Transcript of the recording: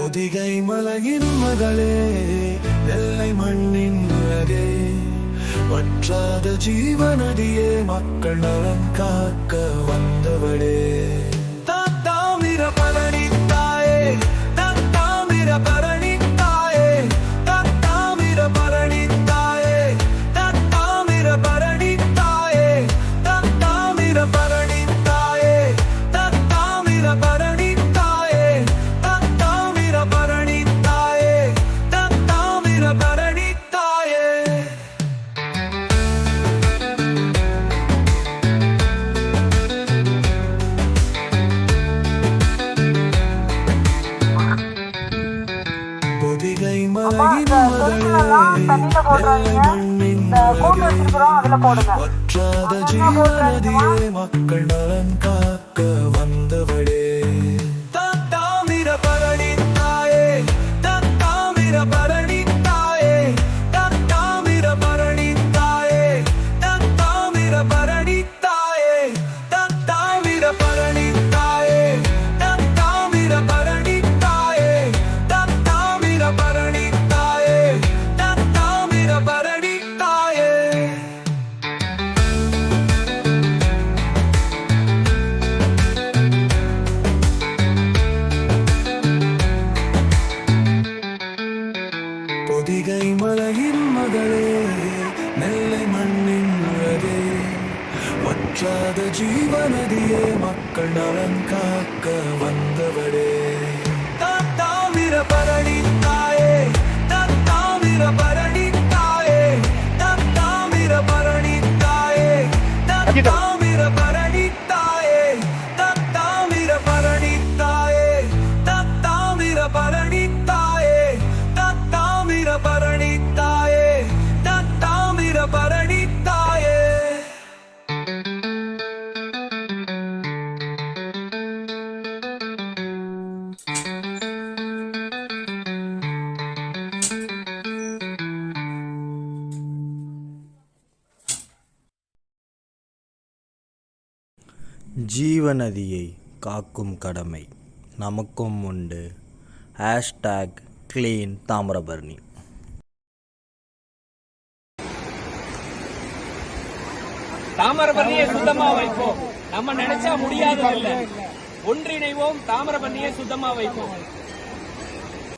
பொதிகை மலையின் மகளே நெல்லை மண்ணின் அழகே வற்றாத ஜீவனடியே மக்கள் நலன் காக்க வந்தவளே. வீட்டிலலாம் தண்ணியில் போடுறாங்க இந்த கூட்டு வச்சிருக்கிறோம் அதில் போடுங்க. மக்கள் நலன் காக்க வந்தவடி பொதிகை மலையின் மகளே நெல்லை மண்ணின் அழகே வற்றாத ஜீவநதியே மக்கள் நலன் காக்க வந்தவளே. தத்தாமிர பரணி தாயே தத்தாமிர பரணி தாயே தத்தாமிர பரணி தாயே தத்தாமிர ஜீவநதியை காக்கும் கடமை நமக்கும் உண்டு. Hashtag clean Thamirabarani. தாமிரபரணியை சுத்தமா வைப்போம். நம்ம நினைச்சா முடியாதது இல்ல. ஒன்றிணைவோம் தாமிரபரணியை சுத்தமா வைப்போம்.